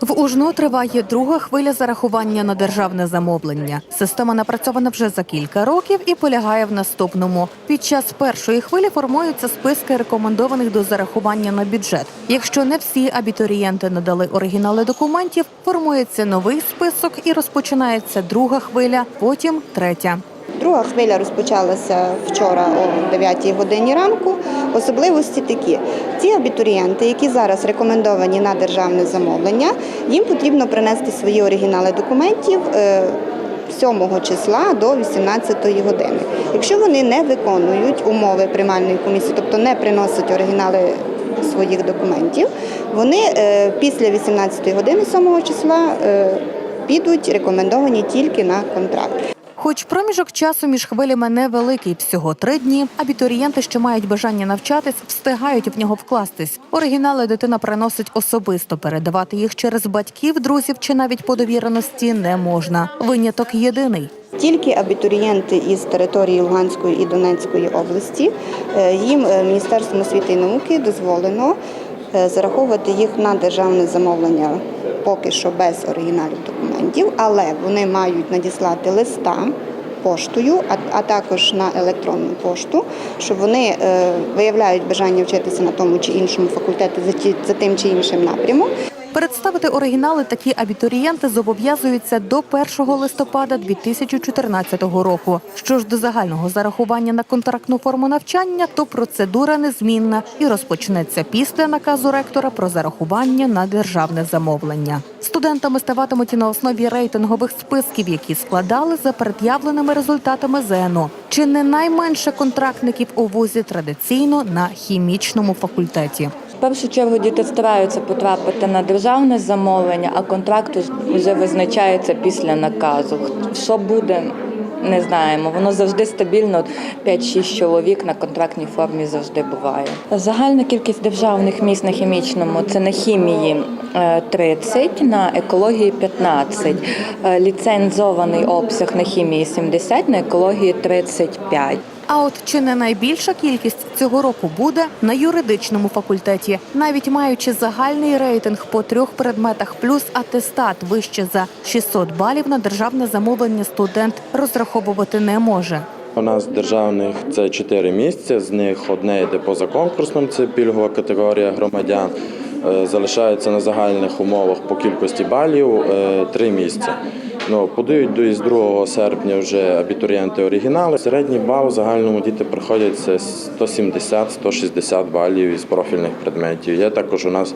В Ужну триває друга хвиля зарахування на державне замовлення. Система напрацьована вже за кілька років і полягає в наступному. Під час першої хвилі формуються списки рекомендованих до зарахування на бюджет. Якщо не всі абітурієнти надали оригінали документів, формується новий список і розпочинається друга хвиля, потім третя. Друга хвиля розпочалася вчора о 9 годині ранку. Особливості такі: ті абітурієнти, які зараз рекомендовані на державне замовлення, їм потрібно принести свої оригінали документів. е, 7 числа до 18 години. Якщо вони не виконують умови приймальної комісії, тобто не приносять оригінали своїх документів, вони е, після 18 години 7 числа е, підуть рекомендовані тільки на контракт. Хоч проміжок часу між хвилями невеликий, всього три дні. Абітурієнти, що мають бажання навчатись, встигають в нього вкластись. Оригінали дитина приносить особисто. Передавати їх через батьків, друзів чи навіть по довіреності не можна. Виняток єдиний. Тільки абітурієнти із території Луганської і Донецької області е, їм е, Міністерством освіти і науки дозволено зараховувати їх на державне замовлення поки що без оригіналів документів, але вони мають надіслати листа поштою, а, також на електронну пошту, що вони е, виявляють бажання вчитися на тому чи іншому факультеті за, за тим чи іншим напрямом. Представити оригінали такі абітурієнти зобов'язуються до 1 листопада 2014 року. Що ж до загального зарахування на контрактну форму навчання, то процедура незмінна і розпочнеться після наказу ректора про зарахування на державне замовлення. Студентами ставатимуть на основі рейтингових списків, які складали за пред'явленими результатами ЗНО. Чи не найменше контрактників у вузі традиційно на хімічному факультеті. Першу чергу діти стараються потрапити на державне замовлення, а контракт вже визначається після наказу. Що буде, не знаємо. Воно завжди стабільно. 5-6 чоловік на контрактній формі завжди буває. Загальна кількість державних місць на хімічному це на хімії е, 30, на екології 15, е, ліцензований обсяг на хімії 70, на екології 35. А от чи не найбільша кількість цього року буде на юридичному факультеті, навіть маючи загальний рейтинг по трьох предметах плюс атестат вище за 600 балів на державне замовлення студент розраховувати не може. У нас державних це чотири місця, з них одне йде поза конкурсом, це пільгова категорія громадян. Е, Залишається на загальних умовах по кількості балів е, три місця. Ну, подають із 2 серпня вже абітурієнти оригінали. Середній бал в загальному діти проходять це 170-160 балів із профільних предметів. Є також у нас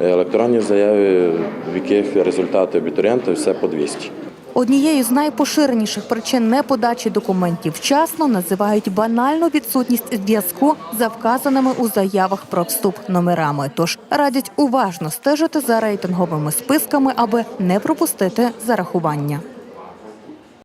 електронні заяви, в яких результати абітурієнта все по 200. Однією з найпоширеніших причин неподачі документів вчасно називають банальну відсутність зв'язку за вказаними у заявах про вступ номерами. Тож радять уважно стежити за рейтинговими списками, аби не пропустити зарахування.